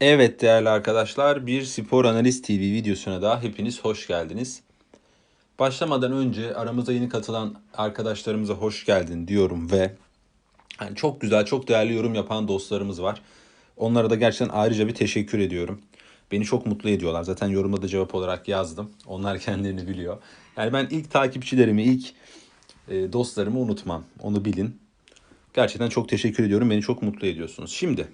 Evet değerli arkadaşlar bir spor analiz TV videosuna da hepiniz hoş geldiniz. Başlamadan önce aramıza yeni katılan arkadaşlarımıza hoş geldin diyorum ve yani çok güzel çok değerli yorum yapan dostlarımız var. Onlara da gerçekten ayrıca bir teşekkür ediyorum. Beni çok mutlu ediyorlar. Zaten yorumda da cevap olarak yazdım. Onlar kendilerini biliyor. Yani ben ilk takipçilerimi, ilk e, dostlarımı unutmam. Onu bilin. Gerçekten çok teşekkür ediyorum. Beni çok mutlu ediyorsunuz. Şimdi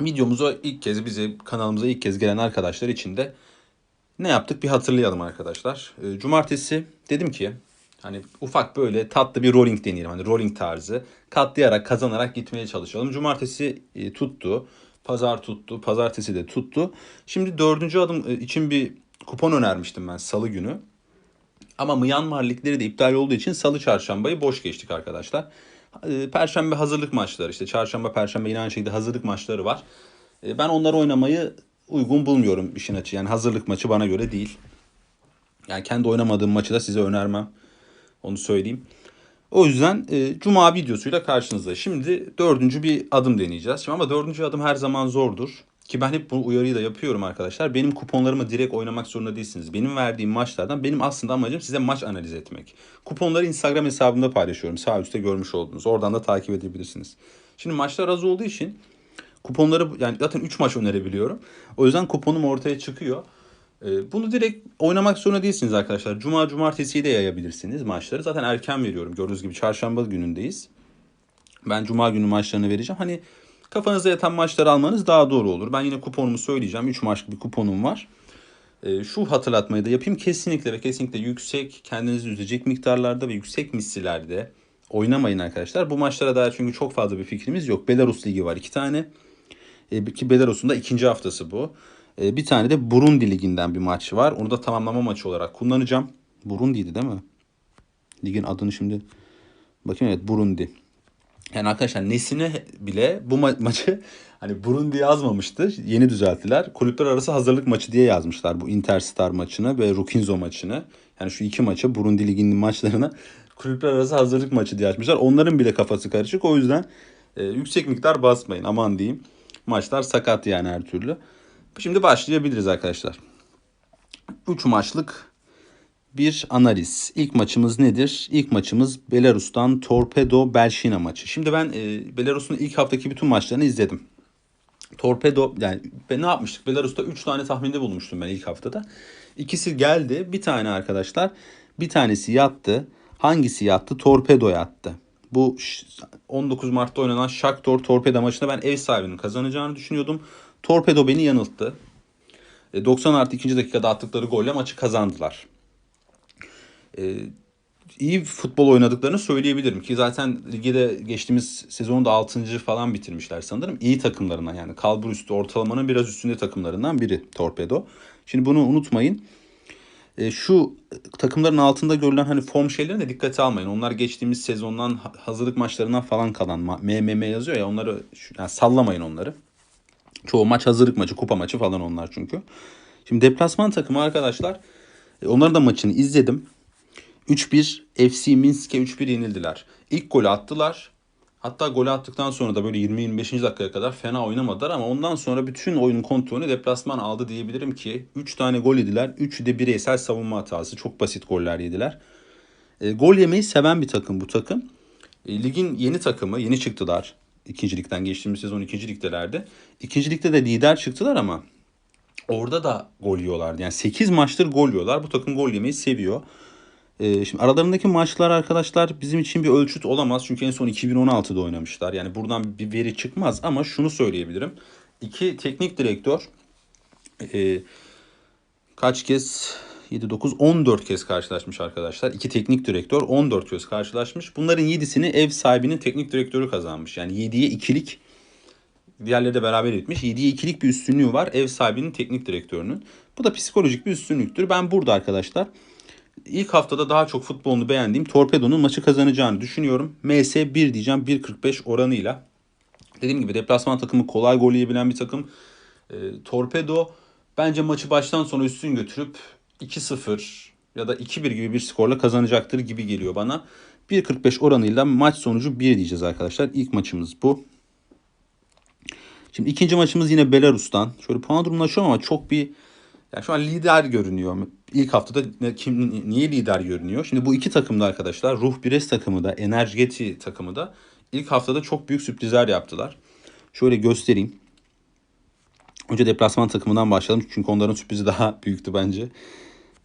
videomuza ilk kez bize kanalımıza ilk kez gelen arkadaşlar için de ne yaptık bir hatırlayalım arkadaşlar. E, Cumartesi dedim ki hani ufak böyle tatlı bir rolling deneyelim. Hani rolling tarzı katlayarak kazanarak gitmeye çalışalım. Cumartesi e, tuttu. Pazar tuttu. Pazartesi de tuttu. Şimdi dördüncü adım e, için bir kupon önermiştim ben salı günü. Ama Myanmar ligleri de iptal olduğu için salı çarşambayı boş geçtik arkadaşlar. E, Perşembe hazırlık maçları işte çarşamba perşembe yine aynı şekilde hazırlık maçları var. E, Ben onları oynamayı uygun bulmuyorum işin açı. Yani hazırlık maçı bana göre değil. Yani kendi oynamadığım maçı da size önermem. Onu söyleyeyim. O yüzden e, Cuma videosuyla karşınızda. Şimdi dördüncü bir adım deneyeceğiz. Şimdi ama dördüncü adım her zaman zordur. Ki ben hep bu uyarıyı da yapıyorum arkadaşlar. Benim kuponlarımı direkt oynamak zorunda değilsiniz. Benim verdiğim maçlardan benim aslında amacım size maç analiz etmek. Kuponları Instagram hesabımda paylaşıyorum. Sağ üstte görmüş oldunuz. Oradan da takip edebilirsiniz. Şimdi maçlar az olduğu için kuponları yani zaten 3 maç önerebiliyorum. O yüzden kuponum ortaya çıkıyor. Ee, Bunu direkt oynamak zorunda değilsiniz arkadaşlar. Cuma, cumartesiyi de yayabilirsiniz maçları. Zaten erken veriyorum. Gördüğünüz gibi çarşamba günündeyiz. Ben cuma günü maçlarını vereceğim. Hani kafanıza yatan maçları almanız daha doğru olur. Ben yine kuponumu söyleyeceğim. 3 maçlık bir kuponum var. Ee, şu hatırlatmayı da yapayım. Kesinlikle ve kesinlikle yüksek, kendinizi üzecek miktarlarda ve yüksek misillerde oynamayın arkadaşlar. Bu maçlara dair çünkü çok fazla bir fikrimiz yok. Belarus Ligi var iki tane. E, ki Belarus'un da ikinci haftası bu. E, bir tane de Burundi Ligi'nden bir maç var. Onu da tamamlama maçı olarak kullanacağım. Burundi'ydi değil mi? Ligin adını şimdi bakayım evet Burundi. Yani arkadaşlar Nesine bile bu ma- maçı hani Burundi yazmamıştı. Yeni düzelttiler. Kulüpler arası hazırlık maçı diye yazmışlar bu Interstar maçını ve Rukinzo maçını. Yani şu iki maçı Burundi Ligi'nin maçlarına kulüpler arası hazırlık maçı diye açmışlar. Onların bile kafası karışık. O yüzden e, yüksek miktar basmayın aman diyeyim. Maçlar sakat yani her türlü. Şimdi başlayabiliriz arkadaşlar. 3 maçlık bir analiz. İlk maçımız nedir? İlk maçımız Belarus'tan Torpedo Belşina maçı. Şimdi ben e, Belarus'un ilk haftaki bütün maçlarını izledim. Torpedo yani ben ne yapmıştık? Belarus'ta 3 tane tahminde bulmuştum ben ilk haftada. İkisi geldi. Bir tane arkadaşlar. Bir tanesi yattı. Hangisi yattı? Torpedo yattı. Bu ş- 19 Mart'ta oynanan Shakhtar Torpedo maçında ben ev sahibinin kazanacağını düşünüyordum. Torpedo beni yanılttı. E, 90 artı 2. dakikada attıkları golle maçı kazandılar. E, iyi futbol oynadıklarını söyleyebilirim ki zaten ligde geçtiğimiz sezonu da 6. falan bitirmişler sanırım. İyi takımlarından yani kalbur üstü ortalamanın biraz üstünde takımlarından biri Torpedo. Şimdi bunu unutmayın. E, şu takımların altında görülen hani form şeylerine de dikkate almayın. Onlar geçtiğimiz sezondan ha- hazırlık maçlarından falan kalan MMM yazıyor ya onları yani sallamayın onları. Çoğu maç hazırlık maçı, kupa maçı falan onlar çünkü. Şimdi deplasman takımı arkadaşlar. e, Onların da maçını izledim. 3-1 FC Minsk'e 3-1 yenildiler. İlk golü attılar. Hatta golü attıktan sonra da böyle 20-25. dakikaya kadar fena oynamadılar ama ondan sonra bütün oyunun kontrolünü deplasman aldı diyebilirim ki 3 tane gol yediler. 3'ü de bireysel savunma hatası. Çok basit goller yediler. E, gol yemeyi seven bir takım bu takım. E, ligin yeni takımı, yeni çıktılar. İkincilikten geçtiğimiz sezon ikinci ligdelerdi. İkinci ligde de lider çıktılar ama orada da gol yiyorlardı. Yani 8 maçtır gol yiyorlar. Bu takım gol yemeyi seviyor. Ee, şimdi aralarındaki maçlar arkadaşlar bizim için bir ölçüt olamaz. Çünkü en son 2016'da oynamışlar. Yani buradan bir veri çıkmaz ama şunu söyleyebilirim. İki teknik direktör e, kaç kez 7 9 14 kez karşılaşmış arkadaşlar. İki teknik direktör 14 kez karşılaşmış. Bunların 7'sini ev sahibinin teknik direktörü kazanmış. Yani 7'ye 2'lik diğerleri de beraber etmiş. 7'ye 2'lik bir üstünlüğü var ev sahibinin teknik direktörünün. Bu da psikolojik bir üstünlüktür. Ben burada arkadaşlar ilk haftada daha çok futbolunu beğendiğim Torpedo'nun maçı kazanacağını düşünüyorum. MS 1 diyeceğim 1.45 oranıyla. Dediğim gibi deplasman takımı kolay gol yiyebilen bir takım. E, Torpedo bence maçı baştan sona üstün götürüp 2-0 ya da 2-1 gibi bir skorla kazanacaktır gibi geliyor bana. 1.45 oranıyla maç sonucu 1 diyeceğiz arkadaşlar. İlk maçımız bu. Şimdi ikinci maçımız yine Belarus'tan. Şöyle puan durumunu açıyorum ama çok bir yani şu an lider görünüyor. İlk haftada kim niye lider görünüyor? Şimdi bu iki takım da arkadaşlar Ruh Bires takımı da Energeti takımı da ilk haftada çok büyük sürprizler yaptılar. Şöyle göstereyim. Önce deplasman takımından başlayalım çünkü onların sürprizi daha büyüktü bence.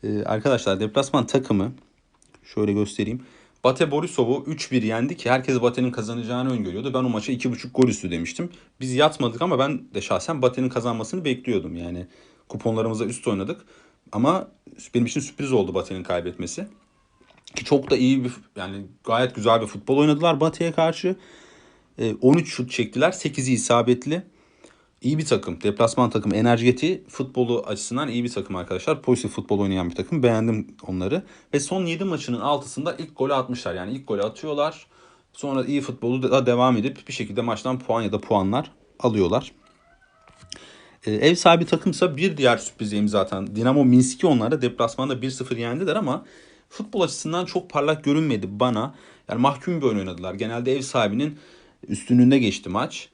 Ee, arkadaşlar deplasman takımı şöyle göstereyim. Bate Borisov'u 3-1 yendi ki herkes Bate'nin kazanacağını öngörüyordu. Ben o maça 2.5 gol üstü demiştim. Biz yatmadık ama ben de şahsen Bate'nin kazanmasını bekliyordum. Yani kuponlarımıza üst oynadık. Ama benim için sürpriz oldu Bate'nin kaybetmesi. Ki çok da iyi bir yani gayet güzel bir futbol oynadılar Bate'ye karşı. Ee, 13 şut çektiler. 8'i isabetli. İyi bir takım. Deplasman takım. Enerjeti futbolu açısından iyi bir takım arkadaşlar. Pozitif futbol oynayan bir takım. Beğendim onları. Ve son 7 maçının 6'sında ilk golü atmışlar. Yani ilk golü atıyorlar. Sonra iyi futbolu da devam edip bir şekilde maçtan puan ya da puanlar alıyorlar. Ee, ev sahibi takımsa bir diğer sürprizeyim zaten. Dinamo Minsk'i onlara deplasmanda 1-0 yendiler ama futbol açısından çok parlak görünmedi bana. Yani mahkum bir oyun oynadılar. Genelde ev sahibinin üstünlüğünde geçti maç.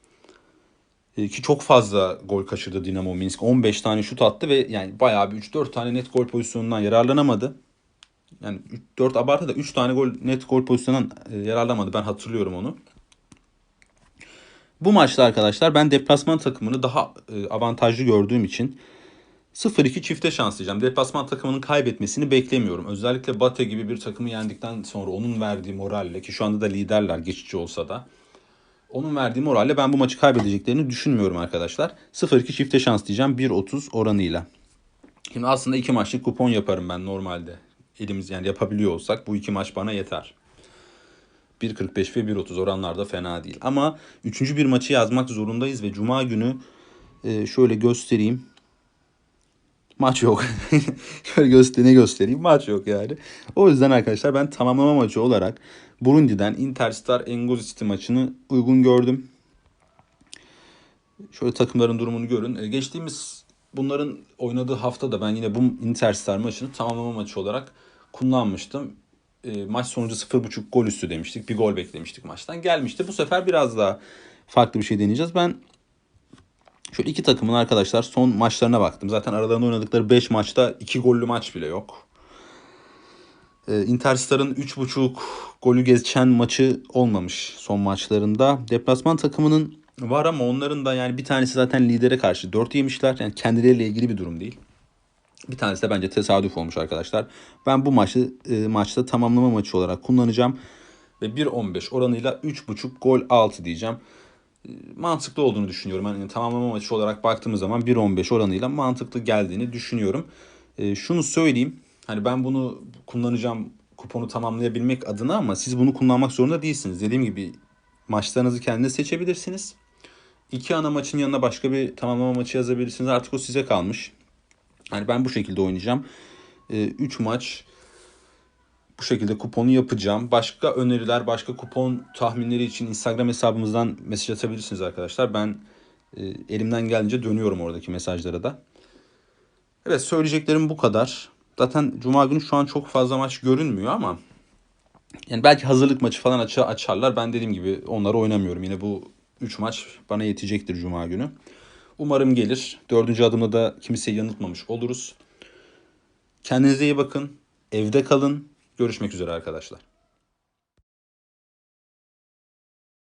E, ki çok fazla gol kaçırdı Dinamo Minsk. 15 tane şut attı ve yani bayağı bir 3-4 tane net gol pozisyonundan yararlanamadı. Yani 4 abartı da 3 tane gol net gol pozisyonundan e, yararlanamadı. Ben hatırlıyorum onu. Bu maçta arkadaşlar ben deplasman takımını daha e, avantajlı gördüğüm için 0-2 çifte şans diyeceğim. Deplasman takımının kaybetmesini beklemiyorum. Özellikle Bate gibi bir takımı yendikten sonra onun verdiği moralle ki şu anda da liderler geçici olsa da onun verdiği moralle ben bu maçı kaybedeceklerini düşünmüyorum arkadaşlar. 0-2 çifte şans diyeceğim 1.30 oranıyla. Şimdi aslında iki maçlık kupon yaparım ben normalde. Elimiz yani yapabiliyor olsak bu iki maç bana yeter. 1.45 ve 1.30 oranlar da fena değil. Ama üçüncü bir maçı yazmak zorundayız ve cuma günü e, şöyle göstereyim. Maç yok. Şöyle göster ne göstereyim. Maç yok yani. O yüzden arkadaşlar ben tamamlama maçı olarak Burundi'den Interstar Ngozi City maçını uygun gördüm. Şöyle takımların durumunu görün. E, Geçtiğimiz bunların oynadığı haftada ben yine bu Interstar maçını tamamlama maçı olarak kullanmıştım. E, maç sonucu 0.5 gol üstü demiştik. Bir gol beklemiştik maçtan. Gelmişti. Bu sefer biraz daha farklı bir şey deneyeceğiz. Ben Şöyle iki takımın arkadaşlar son maçlarına baktım. Zaten aralarında oynadıkları 5 maçta 2 gollü maç bile yok. Ee, Interstar'ın 3.5 golü geçen maçı olmamış son maçlarında. Deplasman takımının var ama onların da yani bir tanesi zaten lidere karşı 4 yemişler. Yani kendileriyle ilgili bir durum değil. Bir tanesi de bence tesadüf olmuş arkadaşlar. Ben bu maçı e, maçta tamamlama maçı olarak kullanacağım. Ve 1.15 oranıyla 3.5 gol 6 diyeceğim mantıklı olduğunu düşünüyorum. Yani tamamlama maçı olarak baktığımız zaman 1.15 oranıyla mantıklı geldiğini düşünüyorum. E, şunu söyleyeyim. Hani ben bunu kullanacağım kuponu tamamlayabilmek adına ama siz bunu kullanmak zorunda değilsiniz. Dediğim gibi maçlarınızı kendiniz seçebilirsiniz. İki ana maçın yanına başka bir tamamlama maçı yazabilirsiniz. Artık o size kalmış. Hani ben bu şekilde oynayacağım. 3 maç bu şekilde kuponu yapacağım. Başka öneriler, başka kupon tahminleri için Instagram hesabımızdan mesaj atabilirsiniz arkadaşlar. Ben e, elimden gelince dönüyorum oradaki mesajlara da. Evet söyleyeceklerim bu kadar. Zaten Cuma günü şu an çok fazla maç görünmüyor ama yani belki hazırlık maçı falan aç açarlar. Ben dediğim gibi onları oynamıyorum. Yine bu 3 maç bana yetecektir Cuma günü. Umarım gelir. Dördüncü adımda da kimseyi yanıltmamış oluruz. Kendinize iyi bakın. Evde kalın. Görüşmek üzere arkadaşlar.